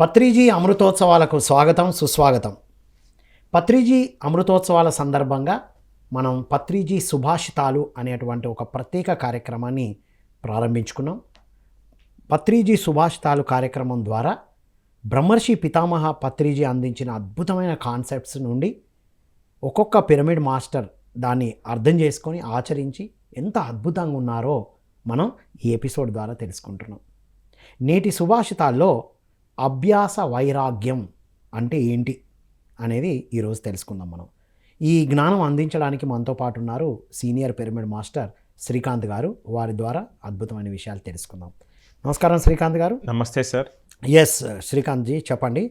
పత్రిజీ అమృతోత్సవాలకు స్వాగతం సుస్వాగతం. పత్రిజీ అమృతోత్సవాల సందర్భంగా మనం పత్రిజీ సుభాషితాలు అనేటువంటి ఒక ప్రత్యేక కార్యక్రమాన్ని ప్రారంభించుకున్నాం. పత్రిజీ సుభాషితాలు కార్యక్రమం ద్వారా బ్రహ్మర్షి పితామహ పత్రిజీ అందించిన అద్భుతమైన కాన్సెప్ట్స్ నుండి ఒక్కొక్క పిరమిడ్ మాస్టర్ దాన్ని అర్థం చేసుకొని ఆచరించి ఎంత అద్భుతంగా ఉన్నారో మనం ఈ ఎపిసోడ్ ద్వారా తెలుసుకుంటున్నాం. నేటి సుభాషితాల్లో అభ్యాస వైరాగ్యం అంటే ఏంటి అనేది ఈరోజు తెలుసుకుందాం మనం. ఈ జ్ఞానం అందించడానికి మనతో పాటు ఉన్నారు సీనియర్ పిరమిడ్ మాస్టర్ శ్రీకాంత్ గారు. వారి ద్వారా అద్భుతమైన విషయాలు తెలుసుకుందాం. నమస్కారం శ్రీకాంత్ గారు. నమస్తే సార్. ఎస్ శ్రీకాంత్ జీ చెప్పండి.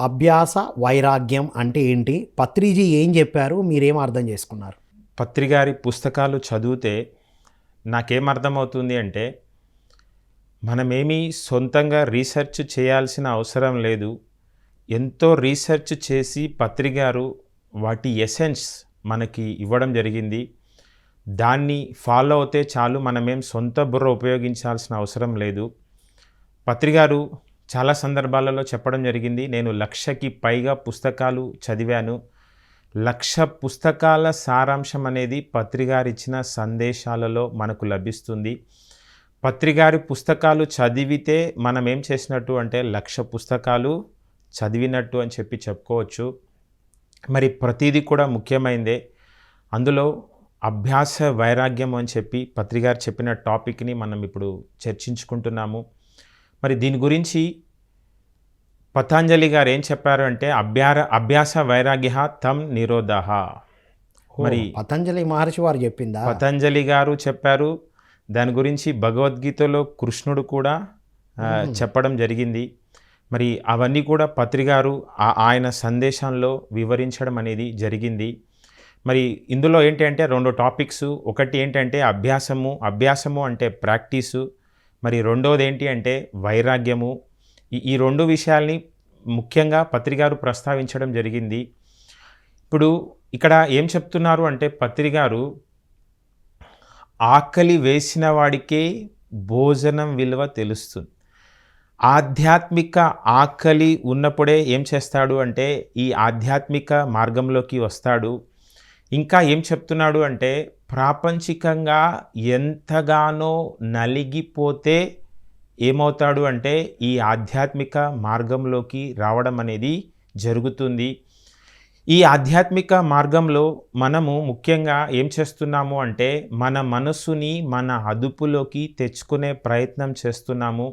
అభ్యాస వైరాగ్యం అంటే ఏంటి? పత్రిజీ ఏం చెప్పారు? మీరేం అర్థం చేసుకున్నారు? పత్రిగారి పుస్తకాలు చదివితే నాకేం అర్థమవుతుంది అంటే మనమేమీ సొంతంగా రీసెర్చ్ చేయాల్సిన అవసరం లేదు. ఎంతో రీసెర్చ్ చేసి పత్రికారు వాటి ఎసెన్స్ మనకి ఇవ్వడం జరిగింది. దాన్ని ఫాలో అవుతే చాలు మనమేం సొంత బుర్ర ఉపయోగించాల్సిన అవసరం లేదు. పత్రికారు చాలా సందర్భాలలో చెప్పడం జరిగింది. నేను లక్షకి పైగా పుస్తకాలు చదివాను. లక్ష పుస్తకాల సారాంశం అనేది పత్రికారిచ్చిన సందేశాలలో మనకు లభిస్తుంది. పత్రిగారి పుస్తకాలు చదివితే మనం ఏం చేసినట్టు అంటే లక్ష పుస్తకాలు చదివినట్టు అని చెప్పి చెప్పుకోవచ్చు. మరి ప్రతిదీ కూడా ముఖ్యమైనదే అందులో అభ్యాస వైరాగ్యం అని చెప్పి పత్రిగారు చెప్పిన టాపిక్ని మనం ఇప్పుడు చర్చించుకుంటున్నాము. మరి దీని గురించి పతాంజలి గారు ఏం చెప్పారు అంటే అభ్యార అభ్యాస వైరాగ్య తం నిరోధ. మరి పతంజలి మహర్షి వారు చెప్పిందా? పతంజలి గారు చెప్పారు దాని గురించి భగవద్గీతలో కృష్ణుడు కూడా చెప్పడం జరిగింది. మరి అవన్నీ కూడా పత్రిగారు ఆ- ఆయన సందేశంలో వివరించడం అనేది జరిగింది. మరి ఇందులో ఏంటి అంటే రెండు టాపిక్స్. ఒకటి ఏంటంటే అభ్యాసము. అభ్యాసము అంటే ప్రాక్టీసు. మరి రెండోది ఏంటి అంటే వైరాగ్యము. ఈ ఈ రెండు విషయాల్ని ముఖ్యంగా పత్రిగారు ప్రస్తావించడం జరిగింది. ఇప్పుడు ఇక్కడ ఏం చెప్తున్నారు అంటే పత్రిగారు ఆకలి వేసిన వాడికే భోజనం విలువ తెలుస్తుంది. ఆధ్యాత్మిక ఆకలి ఉన్నప్పుడే ఏం చేస్తాడు అంటే ఈ ఆధ్యాత్మిక మార్గంలోకి వస్తాడు. ఇంకా ఏం చెప్తున్నాడు అంటే ప్రాపంచికంగా ఎంతగానో నలిగిపోతే ఏమవుతాడు అంటే ఈ ఆధ్యాత్మిక మార్గంలోకి రావడం అనేది జరుగుతుంది. ఈ ఆధ్యాత్మిక మార్గంలో మనము ముఖ్యంగా ఏం చేస్తున్నాము అంటే మన మనసుని మన అదుపులోకి తెచ్చుకునే ప్రయత్నం చేస్తున్నాము.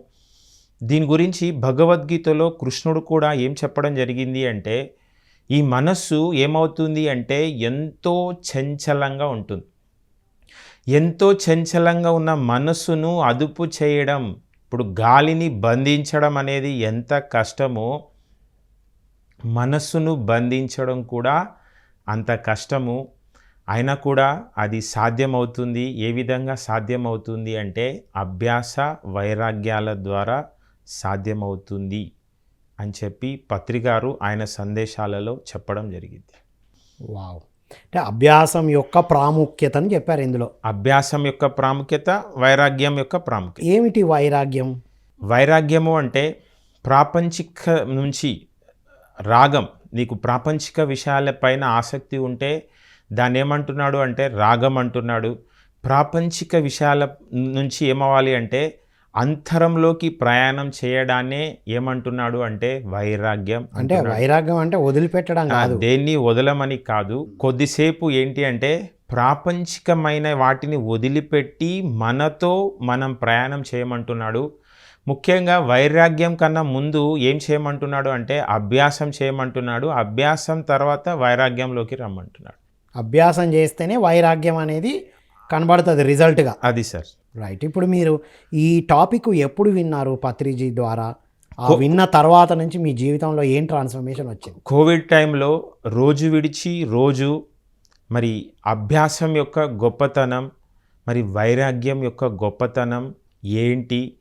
దీని గురించి భగవద్గీతలో కృష్ణుడు కూడా ఏం చెప్పడం జరిగింది అంటే ఈ మనస్సు ఏమవుతుంది అంటే ఎంతో చంచలంగా ఉంటుంది. ఎంతో చంచలంగా ఉన్న మనస్సును అదుపు చేయడం ఇప్పుడు గాలిని బంధించడం అనేది ఎంత కష్టమో మనస్సును బంధించడం కూడా అంత కష్టము. అయినా కూడా అది సాధ్యమవుతుంది. ఏ విధంగా సాధ్యమవుతుంది అంటే అభ్యాస వైరాగ్యాల ద్వారా సాధ్యమవుతుంది అని చెప్పి పత్రికారు ఆయన సందేశాలలో చెప్పడం జరిగింది. వావ్. అంటే అభ్యాసం యొక్క ప్రాముఖ్యతని చెప్పారు ఇందులో. అభ్యాసం యొక్క ప్రాముఖ్యత వైరాగ్యం యొక్క ప్రాముఖ్యత. ఏమిటి వైరాగ్యం? వైరాగ్యము అంటే ప్రాపంచిక నుంచి రాగం. నీకు ప్రాపంచిక విషయాలపైన ఆసక్తి ఉంటే దాన్ని ఏమంటున్నాడు అంటే రాగం అంటున్నాడు. ప్రాపంచిక విషయాల నుంచి ఏమవ్వాలి అంటే అంతరంలోకి ప్రయాణం చేయడాన్నే ఏమంటున్నాడు అంటే వైరాగ్యం అంటే వైరాగ్యం అంటే వదిలిపెట్టడం కాదు. దేన్ని వదలమని కాదు. కొద్దిసేపు ఏంటి అంటే ప్రాపంచికమైన వాటిని వదిలిపెట్టి మనతో మనం ప్రయాణం చేయమంటున్నాడు. ముఖ్యంగా వైరాగ్యం కన్నా ముందు ఏం చేయమంటున్నాడు అంటే అభ్యాసం చేయమంటున్నాడు. అభ్యాసం తర్వాత వైరాగ్యంలోకి రమ్మంటున్నాడు. అభ్యాసం చేస్తేనే వైరాగ్యం అనేది కనబడుతుంది రిజల్ట్గా. అది సార్. రైట్. ఇప్పుడు మీరు ఈ టాపిక్ ఎప్పుడు విన్నారు పత్రిజీ ద్వారా? ఆ విన్న తర్వాత నుంచి మీ జీవితంలో ఏం ట్రాన్స్ఫర్మేషన్ వచ్చింది? కోవిడ్ టైంలో రోజు విడిచి రోజు మరి అభ్యాసం యొక్క గొప్పతనం మరి వైరాగ్యం యొక్క గొప్పతనం ఏంటి?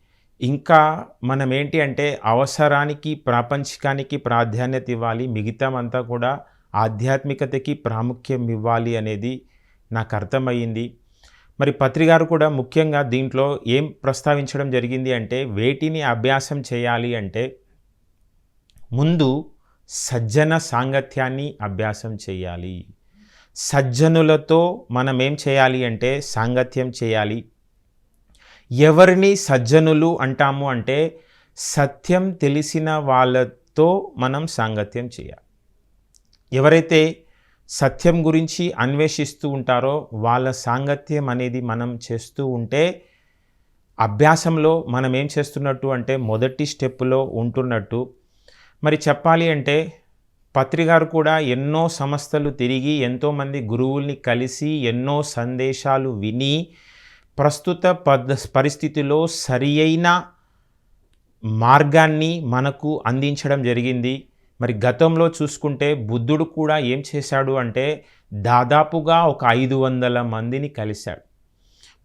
ఇంకా మనం ఏంటి అంటే అవసరానికి ప్రాపంచికానికి ప్రాధాన్యత ఇవ్వాలి. మిగతామంతా కూడా ఆధ్యాత్మికతకి ప్రాముఖ్యం ఇవ్వాలి అనేది నాకు అర్థమయ్యింది. మరి పత్రికారు కూడా ముఖ్యంగా దీంట్లో ఏం ప్రస్తావించడం జరిగింది అంటే వేటిని అభ్యాసం చేయాలి అంటే ముందు సజ్జన సాంగత్యాన్ని అభ్యాసం చేయాలి. సజ్జనులతో మనం ఏం చేయాలి అంటే సాంగత్యం చేయాలి. ఎవరిని సజ్జనులు అంటాము అంటే సత్యం తెలిసిన వాళ్ళతో మనం సాంగత్యం చేయాలి. ఎవరైతే సత్యం గురించి అన్వేషిస్తూ ఉంటారో వాళ్ళ సాంగత్యం అనేది మనం చేస్తూ ఉంటే అభ్యాసంలో మనం ఏం చేస్తున్నట్టు అంటే మొదటి స్టెప్పులో ఉంటున్నట్టు. మరి చెప్పాలి అంటే పత్రిగారు కూడా ఎన్నో సంస్థలు తిరిగి ఎంతోమంది గురువుల్ని కలిసి ఎన్నో సందేశాలు విని ప్రస్తుత పద్ పరిస్థితిలో సరి అయిన మార్గాన్ని మనకు అందించడం జరిగింది. మరి గతంలో చూసుకుంటే బుద్ధుడు కూడా ఏం చేశాడు అంటే దాదాపుగా ఒక ఐదు వందల మందిని కలిశాడు.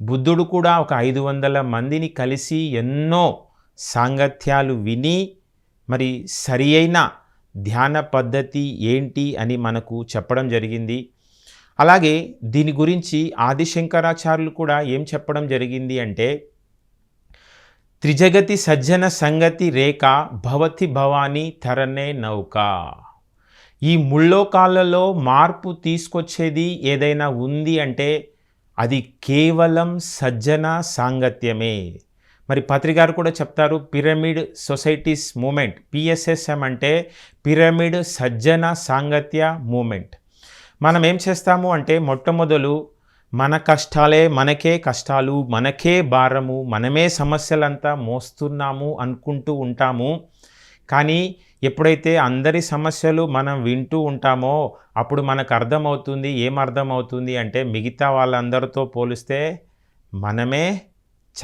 బుద్ధుడు కూడా ఒక ఐదు వందల మందిని కలిసి ఎన్నో సాంగత్యాలు విని మరి సరి అయిన ధ్యాన పద్ధతి ఏంటి అని మనకు చెప్పడం జరిగింది. అలాగే దీని గురించి ఆదిశంకరాచార్యులు కూడా ఏం చెప్పడం జరిగింది అంటే త్రిజగతి సజ్జన సంగతి రేఖ భవతి భవాని తరనే నౌక. ఈ ముళ్ళోకాలలో మార్పు తీసుకొచ్చేది ఏదైనా ఉంది అంటే అది కేవలం సజ్జన సాంగత్యమే. మరి పత్రికారు కూడా చెప్తారు పిరమిడ్ సొసైటీస్ మూమెంట్ పిఎస్ఎస్ఎం అంటే పిరమిడ్ సజ్జన సాంగత్య మూమెంట్. మనం ఏం చేస్తాము అంటే మొట్టమొదలు మన కష్టాలే మనకే కష్టాలు మనకే భారము మనమే సమస్యలంతా మోస్తున్నాము అనుకుంటూ ఉంటాము. కానీ ఎప్పుడైతే అందరి సమస్యలు మనం వింటూ ఉంటామో అప్పుడు మనకు అర్థమవుతుంది ఏం అర్థమవుతుంది అంటే మిగతా వాళ్ళందరితో పోలిస్తే మనమే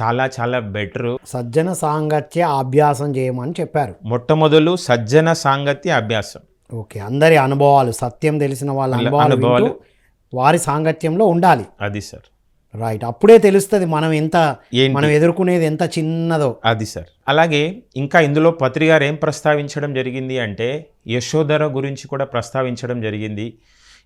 చాలా చాలా బెటరు. సజ్జన సాంగత్య అభ్యాసం చేయమని చెప్పారు. మొట్టమొదలు సజ్జన సాంగత్య అభ్యాసం. ఓకే అందరి అనుభవాలు సత్యం తెలిసిన వాళ్ళ అనుభవాలు వారి సాంగత్యంలో ఉండాలి. అది సార్. రైట్ అప్పుడే తెలుస్తుంది మనం ఎంత? మనం ఎదుర్కొనేది ఎంత చిన్నదో. అది సార్. అలాగే ఇంకా ఇందులో పత్రి గారు ఏం ప్రస్తావించడం జరిగింది అంటే యశోధర గురించి కూడా ప్రస్తావించడం జరిగింది.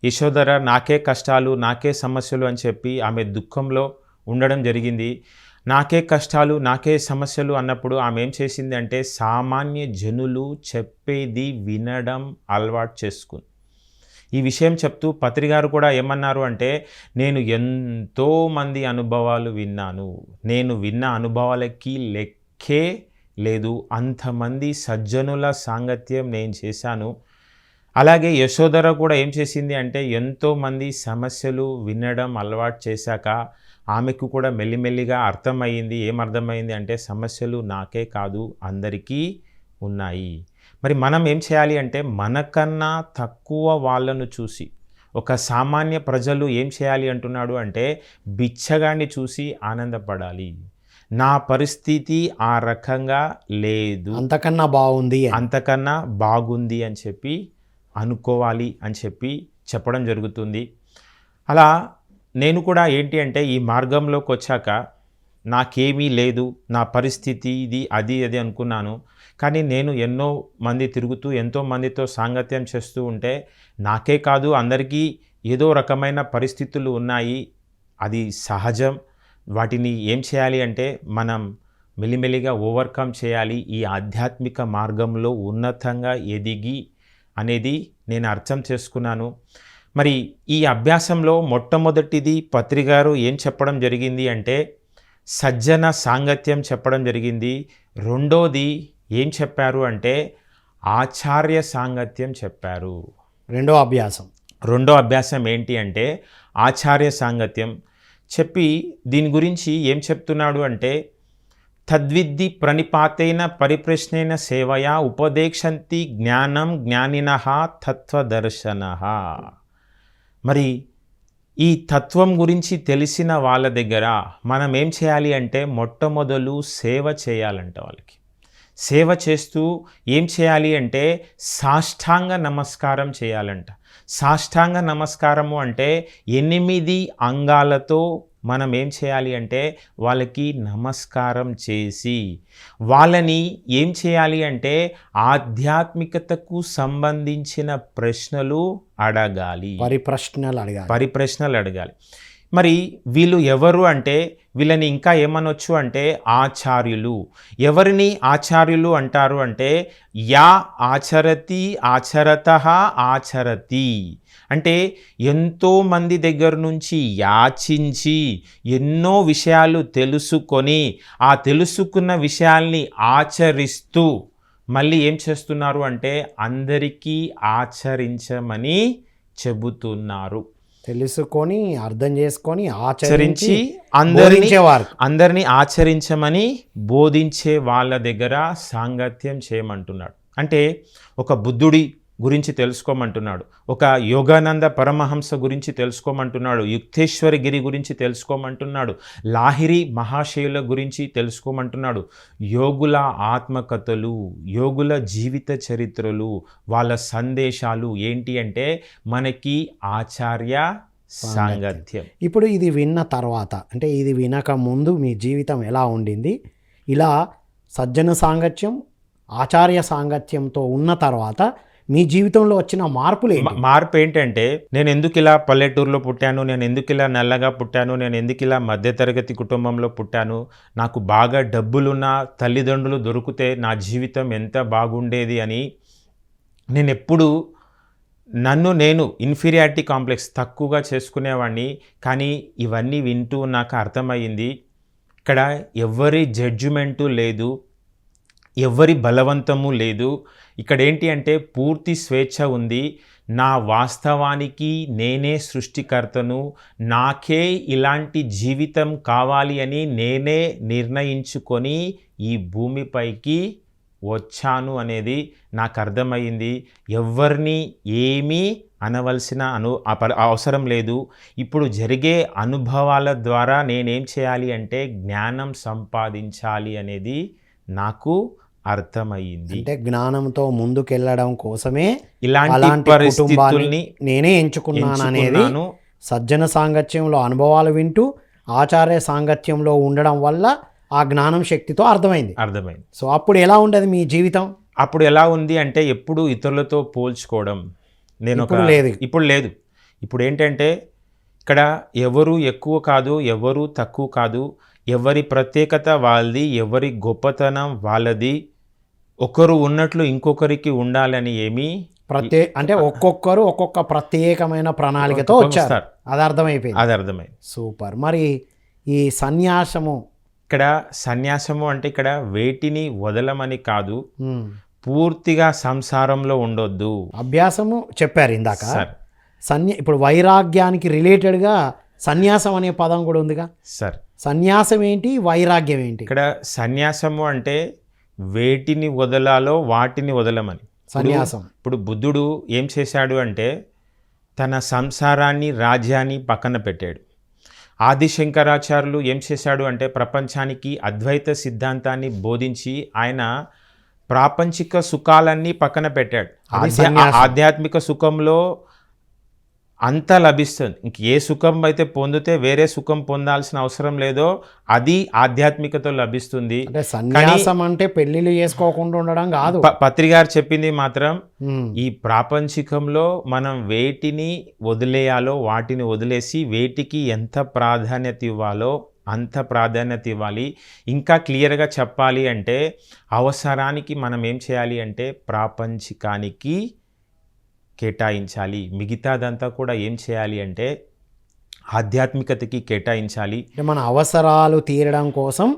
యశోధర నాకే కష్టాలు నాకే సమస్యలు అని చెప్పి ఆమె దుఃఖంలో ఉండడం జరిగింది. నాకే కష్టాలు నాకే సమస్యలు అన్నప్పుడు ఆమె ఏం చేసింది అంటే సామాన్య జనులు చెప్పేది వినడం అలవాటు చేసుకుంది. ఈ విషయం చెప్తూ పత్రి గారు కూడా ఏమన్నారు అంటే నేను ఎంతో మంది అనుభవాలు విన్నాను. నేను విన్న అనుభవాలకి లెక్కే లేదు. అంతమంది సజ్జనుల సాంగత్యం నేను చేశాను. అలాగే యశోధర కూడా ఏం చేసింది అంటే ఎంతోమంది సమస్యలు వినడం అలవాటు చేశాక ఆమెకు కూడా మెల్లిమెల్లిగా అర్థమయ్యింది. ఏం అర్థమైంది అంటే సమస్యలు నాకే కాదు అందరికీ ఉన్నాయి. మరి మనం ఏం చేయాలి అంటే మనకన్నా తక్కువ వాళ్ళను చూసి ఒక సామాన్య ప్రజలు ఏం చేయాలి అంటున్నాడు అంటే బిచ్చగాన్ని చూసి ఆనందపడాలి. నా పరిస్థితి ఆ రకంగా లేదు. అంతకన్నా బాగుంది. అంతకన్నా బాగుంది అని చెప్పి అనుకోవాలి అని చెప్పి చెప్పడం జరుగుతుంది. అలా నేను కూడా ఏంటి అంటే ఈ మార్గంలోకి వచ్చాక నాకేమీ లేదు నా పరిస్థితి ఇది అది అది అనుకున్నాను. కానీ నేను ఎన్నో మంది తిరుగుతూ ఎంతో మందితో సాంగత్యం చేస్తూ ఉంటే నాకే కాదు అందరికీ ఏదో రకమైన పరిస్థితులు ఉన్నాయి. అది సహజం. వాటిని ఏం చేయాలి అంటే మనం మెల్లిమెల్లిగా ఓవర్కమ్ చేయాలి. ఈ ఆధ్యాత్మిక మార్గంలో ఉన్నతంగా ఎదిగి అనేది నేను అర్థం చేసుకున్నాను. మరి ఈ అభ్యాసంలో మొట్టమొదటిది పత్రిగారు ఏం చెప్పడం జరిగింది అంటే సజ్జన సాంగత్యం చెప్పడం జరిగింది. రెండోది ఏం చెప్పారు అంటే ఆచార్య సాంగత్యం చెప్పారు. రెండో అభ్యాసం. రెండో అభ్యాసం ఏంటి అంటే ఆచార్య సాంగత్యం. చెప్పి దీని గురించి ఏం చెప్తున్నాడు అంటే తద్విద్ది ప్రణిపాతైన పరిప్రశ్నైన సేవయా ఉపదేశంతి జ్ఞానం జ్ఞానిన తత్వదర్శన. మరి ఈ తత్వం గురించి తెలిసిన వాళ్ళ దగ్గర మనం ఏం చేయాలి అంటే మొట్టమొదలు సేవ చేయాలంట వాళ్ళకి. సేవ చేస్తూ ఏం చేయాలి అంటే సాష్టాంగ నమస్కారం చేయాలంట. సాష్టాంగ నమస్కారము అంటే ఎనిమిది అంగాలతో మనం ఏం చేయాలి అంటే వాళ్ళకి నమస్కారం చేసి వాళ్ళని ఏం చేయాలి అంటే ఆధ్యాత్మికతకు సంబంధించిన ప్రశ్నలు అడగాలి. పరిప్రశ్నలు అడగాలి. పరిప్రశ్నలు అడగాలి. మరి వీళ్ళు ఎవరు అంటే వీళ్ళని ఇంకా ఏమనొచ్చు అంటే ఆచార్యులు. ఎవరిని ఆచార్యులు అంటారు అంటే యా ఆచరతి ఆచరత ఆచరతి. అంటే ఎంతోమంది దగ్గర నుంచి యాచించి ఎన్నో విషయాలు తెలుసుకొని ఆ తెలుసుకున్న విషయాల్ని ఆచరిస్తూ మళ్ళీ ఏం చేస్తున్నారు అంటే అందరికీ ఆచరించమని చెబుతున్నారు. తెలుసుకొని అర్థం చేసుకొని ఆచరించి అందరినీ అందరినీ ఆచరించమని బోధించే వాళ్ళ దగ్గర సాంగత్యం చేయమంటున్నాడు. అంటే ఒక బుద్ధుడి గురించి తెలుసుకోమంటున్నాడు. ఒక యోగానంద పరమహంస గురించి తెలుసుకోమంటున్నాడు. యుక్తేశ్వరి గిరి గురించి తెలుసుకోమంటున్నాడు. లాహిరి మహాశయుల గురించి తెలుసుకోమంటున్నాడు. యోగుల ఆత్మకథలు యోగుల జీవిత చరిత్రలు వాళ్ళ సందేశాలు ఏంటి అంటే మనకి ఆచార్య సాంగత్యం. ఇప్పుడు ఇది విన్న తర్వాత అంటే ఇది వినక ముందు మీ జీవితం ఎలా ఉండింది? ఇలా సజ్జన సాంగత్యం ఆచార్య సాంగత్యంతో ఉన్న తర్వాత మీ జీవితంలో వచ్చిన మార్పులు మార్పు ఏంటంటే నేను ఎందుకు ఇలా పల్లెటూరులో పుట్టాను నేను ఎందుకు ఇలా నల్లగా పుట్టాను నేను ఎందుకు ఇలా మధ్యతరగతి కుటుంబంలో పుట్టాను నాకు బాగా డబ్బులున్న తల్లిదండ్రులు దొరికితే నా జీవితం ఎంత బాగుండేది అని నేను ఎప్పుడు నన్ను నేను ఇన్ఫీరియారిటీ కాంప్లెక్స్ తక్కువగా చేసుకునేవాడిని కానీ ఇవన్నీ వింటూ నాకు అర్థమయ్యింది ఇక్కడ ఎవరి జడ్జిమెంటు లేదు ఎవరి బలవంతము లేదు. ఇక్కడ ఏంటి అంటే పూర్తి స్వేచ్ఛ ఉంది. నా వాస్తవానికి నేనే సృష్టికర్తను. నాకే ఇలాంటి జీవితం కావాలి అని నేనే నిర్ణయించుకొని ఈ భూమిపైకి వచ్చాను అనేది నాకు అర్థమైంది ఎవరిని ఏమీ అనవలసిన అను అప- అవసరం లేదు. ఇప్పుడు జరిగే అనుభవాల ద్వారా నేనేం చేయాలి అంటే జ్ఞానం సంపాదించాలి అనేది నాకు అర్థమయ్యింది అంటే జ్ఞానంతో ముందుకెళ్ళడం కోసమే ఇలాంటి కుటుంబాన్ని నేనే ఎంచుకున్నాను అనేది సజ్జన సాంగత్యంలో అనుభవాలు వింటూ ఆచార్య సాంగత్యంలో ఉండడం వల్ల ఆ జ్ఞానం శక్తితో అర్థమైంది. అర్థమైంది. సో అప్పుడు ఎలా ఉండదు మీ జీవితం? అప్పుడు ఎలా ఉంది అంటే ఎప్పుడు ఇతరులతో పోల్చుకోవడం. నేను ఒక లేదు. ఇప్పుడు లేదు. ఇప్పుడు ఏంటంటే ఇక్కడ ఎవరు ఎక్కువ కాదు ఎవరు తక్కువ కాదు ఎవరి ప్రత్యేకత వాళ్ళది ఎవరి గొప్పతనం వాళ్ళది ఒకరు ఉన్నట్లు ఇంకొకరికి ఉండాలని ఏమీ ప్రత్యే అంటే ఒక్కొక్కరు ఒక్కొక్క ప్రత్యేకమైన ప్రణాళికతో వచ్చారు. అది అర్థమైపోయింది. అది అర్థమైంది. సూపర్. మరి ఈ సన్యాసము. ఇక్కడ సన్యాసము అంటే ఇక్కడ వేటిని వదలమని కాదు పూర్తిగా సంసారంలో ఉండొద్దు. అభ్యాసము చెప్పారు ఇందాక. సార్. సన్య ఇప్పుడు వైరాగ్యానికి రిలేటెడ్గా సన్యాసం అనే పదం కూడా ఉందిగా? సార్. సన్యాసం ఏంటి వైరాగ్యం ఏంటి ఇక్కడ సన్యాసము అంటే వేటిని వదలాలో వాటిని వదలమని. సన్యాసం. ఇప్పుడు బుద్ధుడు ఏం చేశాడు అంటే తన సంసారాన్ని రాజ్యాన్ని పక్కన పెట్టాడు. ఆది శంకరాచార్యులు ఏం చేశాడు అంటే ప్రపంచానికి అద్వైత సిద్ధాంతాన్ని బోధించి ఆయన ప్రాపంచిక సుఖాలన్నీ పక్కన పెట్టాడు. ఆధ్యాత్మిక సుఖంలో అంతా లభిస్తుంది. ఇంక ఏ సుఖం అయితే పొందితే వేరే సుఖం పొందాల్సిన అవసరం లేదో అది ఆధ్యాత్మికతో లభిస్తుంది. సన్యాసం అంటే పెళ్ళిళ్ళు చేసుకోకుండా ఉండడం కాదు. ప- పత్రికారు చెప్పింది మాత్రం ఈ ప్రాపంచికంలో మనం వేటిని వదిలేయాలో వాటిని వదిలేసి వేటికి ఎంత ప్రాధాన్యత ఇవ్వాలో అంత ప్రాధాన్యత ఇవ్వాలి. ఇంకా క్లియర్గా చెప్పాలి అంటే అవసరానికి మనం ఏం చేయాలి అంటే ప్రాపంచికానికి కేటాయించాలి. మిగతాదంతా కూడా ఏం చేయాలి అంటే ఆధ్యాత్మికతకి కేటాయించాలి. మన అవసరాలు తీరడం కోసం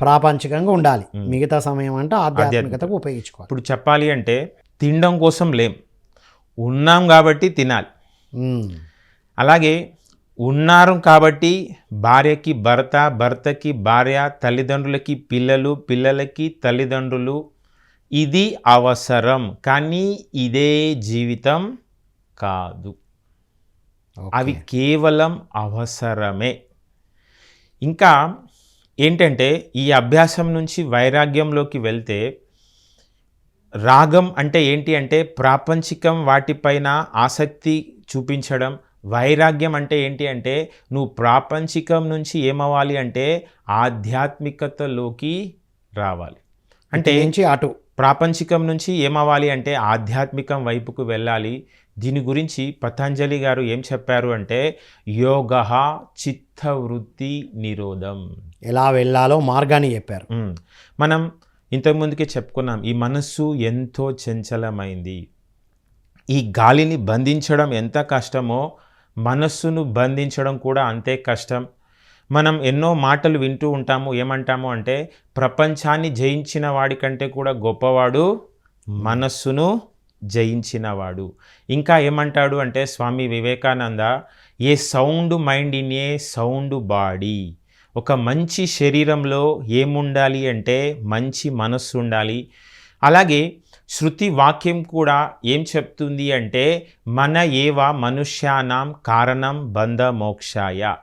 ప్రాపంచికంగా ఉండాలి. మిగతా సమయం అంటే ఆధ్యాత్మికతకు ఉపయోగించుకోవాలి. ఇప్పుడు చెప్పాలి అంటే తినడం కోసం లేం. ఉన్నాం కాబట్టి తినాలి. అలాగే ఉన్నారు కాబట్టి భార్యకి భర్త భర్తకి భార్య తల్లిదండ్రులకి పిల్లలు పిల్లలకి తల్లిదండ్రులు ఇది అవసరం కానీ ఇదే జీవితం కాదు. అవి కేవలం అవసరమే. ఇంకా ఏంటంటే ఈ అభ్యాసం నుంచి వైరాగ్యంలోకి వెళ్తే రాగం అంటే ఏంటి అంటే ప్రాపంచికం వాటిపైన ఆసక్తి చూపించడం. వైరాగ్యం అంటే ఏంటి అంటే నువ్వు ప్రాపంచికం నుంచి ఏమవ్వాలి అంటే ఆధ్యాత్మికతలోకి రావాలి. అంటే నుంచి అటు. ప్రాపంచికం నుంచి ఏమవ్వాలి అంటే ఆధ్యాత్మికం వైపుకు వెళ్ళాలి. దీని గురించి పతంజలి గారు ఏం చెప్పారు అంటే యోగ చిత్తవృత్తి నిరోధం. ఎలా వెళ్ళాలో మార్గాన్ని చెప్పారు. మనం ఇంతకుముందుకే చెప్పుకున్నాం ఈ మనస్సు ఎంతో చంచలమైంది. ఈ గాలిని బంధించడం ఎంత కష్టమో మనస్సును బంధించడం కూడా అంతే కష్టం. మనం ఎన్నో మాటలు వింటూ ఉంటాము ఏమంటాము అంటే ప్రపంచాన్ని జయించిన వాడి కంటే కూడా గొప్పవాడు మనస్సును జయించినవాడు. ఇంకా ఏమంటాడు అంటే Swami Vivekananda a sound mind in a sound body. ఒక మంచి శరీరంలో ఏముండాలి అంటే మంచి మనస్సు ఉండాలి. అలాగే శృతి వాక్యం కూడా ఏం చెప్తుంది అంటే మన ఏవ మనుష్యానాం కారణం బంధ మోక్షాయ.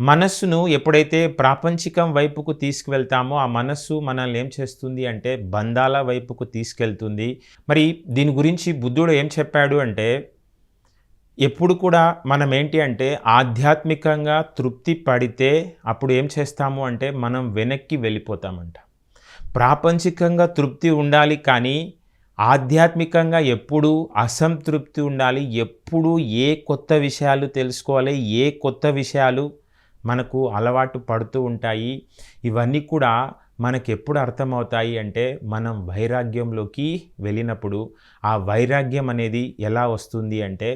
మనస్సును ఎప్పుడైతే ప్రాపంచికం వైపుకు తీసుకువెళ్తామో ఆ మనస్సు మనల్ని ఏం చేస్తుంది అంటే బంధాల వైపుకు తీసుకెళ్తుంది. మరి దీని గురించి బుద్ధుడు ఏం చెప్పాడు అంటే ఎప్పుడు కూడా మనం ఏంటి అంటే ఆధ్యాత్మికంగా తృప్తి పడితే అప్పుడు ఏం చేస్తాము అంటే మనం వెనక్కి వెళ్ళిపోతామంట. ప్రాపంచికంగా తృప్తి ఉండాలి కానీ ఆధ్యాత్మికంగా ఎప్పుడు అసంతృప్తి ఉండాలి. ఎప్పుడు ఏ కొత్త విషయాలు తెలుసుకోవాలి ఏ కొత్త విషయాలు మనకు అలవాటు పడుతూ ఉంటాయి. ఇవన్నీ కూడా మనకు ఎప్పుడు అర్థమవుతాయి అంటే మనం వైరాగ్యంలోకి వెళ్ళినప్పుడు ఆ వైరాగ్యం అనేది ఎలా వస్తుంది అంటే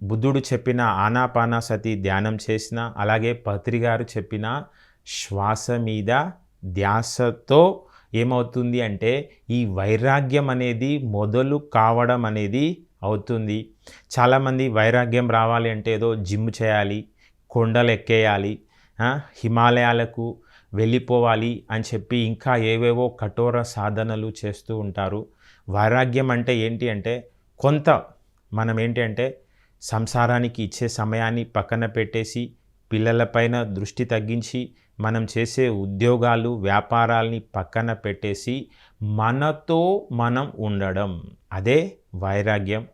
బుద్ధుడు చెప్పిన ఆనాపానాసతి ధ్యానం చేసిన అలాగే పత్రి గారు చెప్పిన శ్వాస మీద ధ్యాసతో ఏమవుతుంది అంటే ఈ వైరాగ్యం అనేది మొదలు కావడం అనేది అవుతుంది. చాలామంది వైరాగ్యం రావాలి అంటే ఏదో జిమ్ చేయాలి కొండలు ఎక్కేయాలి హిమాలయాలకు వెళ్ళిపోవాలి అని చెప్పి ఇంకా ఏవేవో కఠోర సాధనలు చేస్తూ ఉంటారు. వైరాగ్యం అంటే ఏంటి అంటే కొంత మనం ఏంటి అంటే సంసారానికి ఇచ్చే సమయాన్ని పక్కన పెట్టేసి పిల్లలపైన దృష్టి తగ్గించి మనం చేసే ఉద్యోగాలు వ్యాపారాల్ని పక్కన పెట్టేసి మనతో మనం ఉండడం. అదే వైరాగ్యం.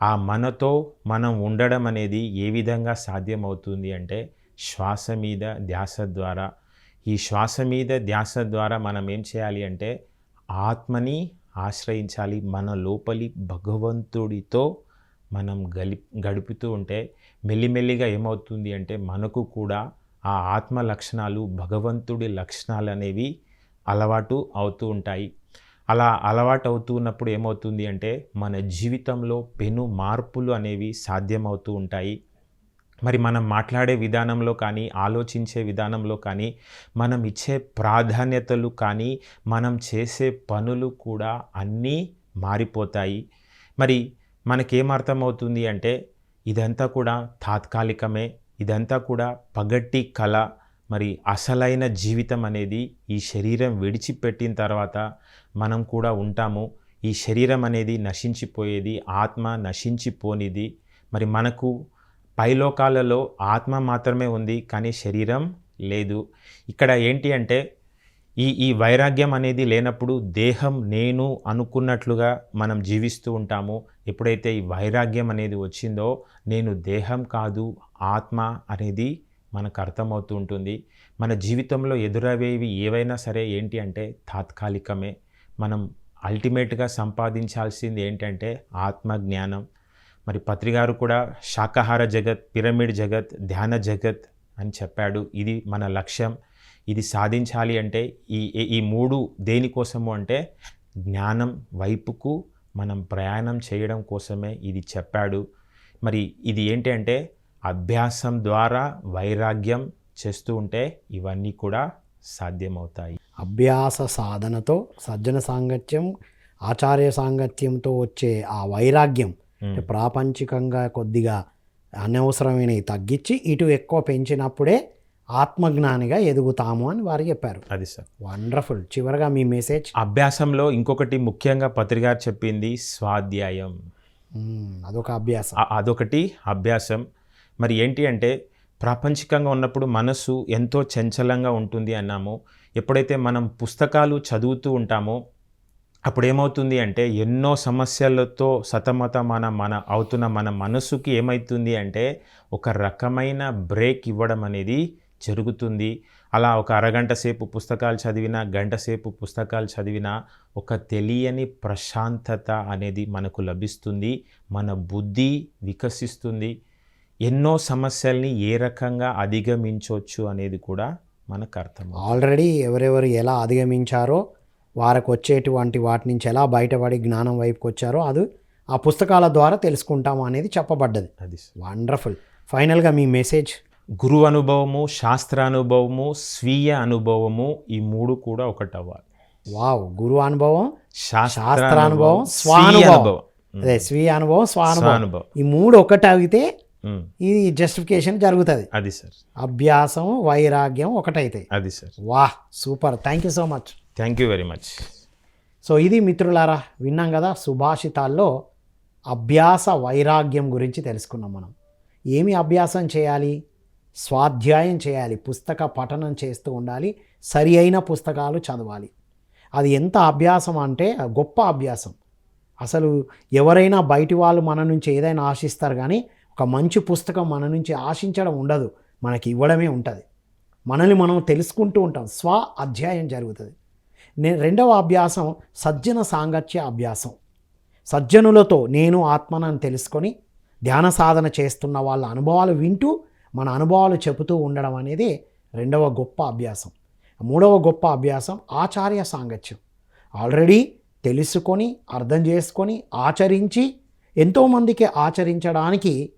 ఆ మనతో మనం ఉండడం అనేది ఏ విధంగా సాధ్యమవుతుంది అంటే శ్వాస మీద ధ్యాస ద్వారా. ఈ శ్వాస మీద ధ్యాస ద్వారా మనం ఏం చేయాలి అంటే ఆత్మని ఆశ్రయించాలి. మన లోపలి భగవంతుడితో మనం గలి గడుపుతూ ఉంటే మెల్లిమెల్లిగా ఏమవుతుంది అంటే మనకు కూడా ఆ ఆత్మ లక్షణాలు భగవంతుడి లక్షణాలు అనేవి అలవాటు అవుతూ ఉంటాయి. అలా అలవాటు అవుతూ ఉన్నప్పుడు ఏమవుతుంది అంటే మన జీవితంలో పెను మార్పులు అనేవి సాధ్యమవుతూ ఉంటాయి. మరి మనం మాట్లాడే విధానంలో కానీ ఆలోచించే విధానంలో కానీ మనం ఇచ్చే ప్రాధాన్యతలు కానీ మనం చేసే పనులు కూడా అన్నీ మారిపోతాయి. మరి మనకేమర్థమవుతుంది అంటే ఇదంతా కూడా తాత్కాలికమే ఇదంతా కూడా పగట్టి కళ మరి అసలైన జీవితం అనేది ఈ శరీరం విడిచిపెట్టిన తర్వాత మనం కూడా ఉంటాము. ఈ శరీరం అనేది నశించిపోయేది ఆత్మ నశించిపోనిది. మరి మనకు పైలోకాలలో ఆత్మ మాత్రమే ఉంది కానీ శరీరం లేదు. ఇక్కడ ఏంటి అంటే ఈ ఈ వైరాగ్యం అనేది లేనప్పుడు దేహం నేను అనుకున్నట్లుగా మనం జీవిస్తూ ఉంటాము. ఎప్పుడైతే ఈ వైరాగ్యం అనేది వచ్చిందో నేను దేహం కాదు ఆత్మ అనేది మనకు అర్థమవుతూ ఉంటుంది. మన జీవితంలో ఎదురయ్యేవి ఏవైనా సరే ఏంటి అంటే తాత్కాలికమే. మనం అల్టిమేట్గా సంపాదించాల్సింది ఏంటంటే ఆత్మజ్ఞానం. మరి పత్రిగారు కూడా శాకాహార జగత్ పిరమిడ్ జగత్ ధ్యాన జగత్ అని చెప్పాడు. ఇది మన లక్ష్యం. ఇది సాధించాలి అంటే ఈ- ఈ మూడు దేనికోసము అంటే జ్ఞానం వైపుకు మనం ప్రయాణం చేయడం కోసమే ఇది చెప్పాడు. మరి ఇది ఏంటి అంటే అభ్యాసం ద్వారా వైరాగ్యం చేస్తూ ఉంటే ఇవన్నీ కూడా సాధ్యమవుతాయి. అభ్యాస సాధనతో సజ్జన సాంగత్యం ఆచార్య సాంగత్యంతో వచ్చే ఆ వైరాగ్యం ప్రాపంచికంగా కొద్దిగా అనవసరమైనవి తగ్గించి ఇటు ఎక్కువ పెంచినప్పుడే ఆత్మజ్ఞానిగా ఎదుగుతాము అని వారు చెప్పారు. అది సార్. వండర్ఫుల్ చివరగా మీ మెసేజ్ అభ్యాసంలో ఇంకొకటి ముఖ్యంగా పత్రిగారు చెప్పింది స్వాధ్యాయం. అదొక అభ్యాసం. అదొకటి అభ్యాసం. మరి ఏంటి అంటే ప్రాపంచికంగా ఉన్నప్పుడు మనసు ఎంతో చంచలంగా ఉంటుంది అన్నాము. ఎప్పుడైతే మనం పుస్తకాలు చదువుతూ ఉంటామో అప్పుడు ఏమవుతుంది అంటే ఎన్నో సమస్యలతో సతమతం మన మన అవుతున్న మన మనసుకి ఏమవుతుంది అంటే ఒక రకమైన బ్రేక్ ఇవ్వడం అనేది జరుగుతుంది. అలా ఒక అరగంట సేపు పుస్తకాలు చదివినా గంట సేపు పుస్తకాలు చదివినా ఒక తెలియని ప్రశాంతత అనేది మనకు లభిస్తుంది. మన బుద్ధి వికసిస్తుంది. ఎన్నో సమస్యల్ని ఏ రకంగా అధిగమించవచ్చు అనేది కూడా మనకు అర్థం ఆల్రెడీ ఎవరెవరు ఎలా అధిగమించారో వారికి వచ్చేటువంటి వాటి నుంచి ఎలా బయటపడి జ్ఞానం వైపుకి వచ్చారో అది ఆ పుస్తకాల ద్వారా తెలుసుకుంటాము అనేది చెప్పబడ్డది. అది వండర్ఫుల్ ఫైనల్గా మీ మెసేజ్ గురు అనుభవము శాస్త్ర అనుభవము స్వీయ అనుభవము ఈ మూడు కూడా ఒకటి అవ్వాలి. వావ్ గురు అనుభవం శాస్త్రానుభవం శాస్త్రానుభవం స్వీయ స్వానుభవం అనుభవం. అదే స్వీయ అనుభవం స్వానుభవం ఈ మూడు ఒకటి ఉమ్, ఇది జస్టిఫికేషన్ జరుగుతుంది. అది సార్. అభ్యాసం వైరాగ్యం ఒకటైతే అది సార్. వాహ్ super. Thank you so much thank you very much so ఇది మిత్రులారా విన్నాం కదా సుభాషితాల్లో అభ్యాస వైరాగ్యం గురించి తెలుసుకున్నాం మనం. ఏమి అభ్యాసం చేయాలి? స్వాధ్యాయం చేయాలి. పుస్తక పఠనం చేస్తూ ఉండాలి. సరి అయిన పుస్తకాలు చదవాలి. అది ఎంత అభ్యాసం అంటే గొప్ప అభ్యాసం. అసలు ఎవరైనా బయటి వాళ్ళు మన నుంచి ఏదైనా ఆశిస్తారు కానీ ఒక మంచి పుస్తకం మన నుంచి ఆశించడం ఉండదు. మనకి ఇవ్వడమే ఉంటుంది. మనల్ని మనం తెలుసుకుంటూ ఉంటాం. స్వ అధ్యాయం జరుగుతుంది. నేను రెండవ అభ్యాసం సజ్జన సాంగత్య అభ్యాసం. సజ్జనులతో నేను ఆత్మనని తెలుసుకొని ధ్యాన సాధన చేస్తున్న వాళ్ళ అనుభవాలు వింటూ మన అనుభవాలు చెబుతూ ఉండడం అనేది రెండవ గొప్ప అభ్యాసం. మూడవ గొప్ప అభ్యాసం ఆచార్య సాంగత్యం. ఆల్రెడీ తెలుసుకొని అర్థం చేసుకొని ఆచరించి ఎంతోమందికి ఆచరించడానికి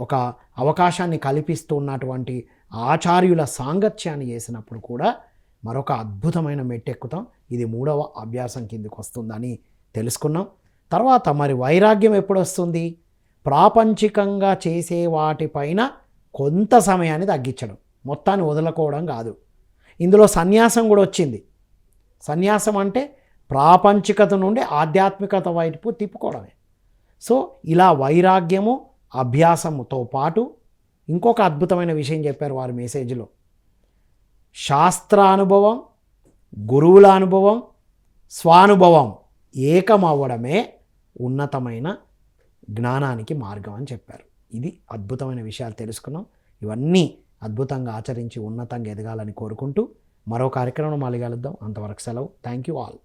ఒక అవకాశాన్ని కల్పిస్తున్నటువంటి ఆచార్యుల సాంగత్యాన్ని చేసినప్పుడు కూడా మరొక అద్భుతమైన మెట్టెక్కుతాం. ఇది మూడవ అభ్యాసం కిందకు వస్తుందని తెలుసుకున్నాం. తర్వాత మరి వైరాగ్యం ఎప్పుడు వస్తుంది ప్రాపంచికంగా చేసే వాటిపైన కొంత సమయాన్ని తగ్గించడం. మొత్తాన్ని వదులుకోవడం కాదు. ఇందులో సన్యాసం కూడా వచ్చింది. సన్యాసం అంటే ప్రాపంచికత నుండి ఆధ్యాత్మికత వైపు తిప్పుకోవడమే. సో ఇలా వైరాగ్యము అభ్యాసముతో పాటు ఇంకొక అద్భుతమైన విషయం చెప్పారు వారి మెసేజ్లో. శాస్త్రానుభవం గురువుల అనుభవం స్వానుభవం ఏకమవ్వడమే ఉన్నతమైన జ్ఞానానికి మార్గం అని చెప్పారు. ఇది అద్భుతమైన విషయాలు తెలుసుకున్నాం. ఇవన్నీ అద్భుతంగా ఆచరించి ఉన్నతంగా ఎదగాలని కోరుకుంటూ మరో కార్యక్రమం మళ్ళీ కలుద్దాం. అంతవరకు సెలవు. Thank you all.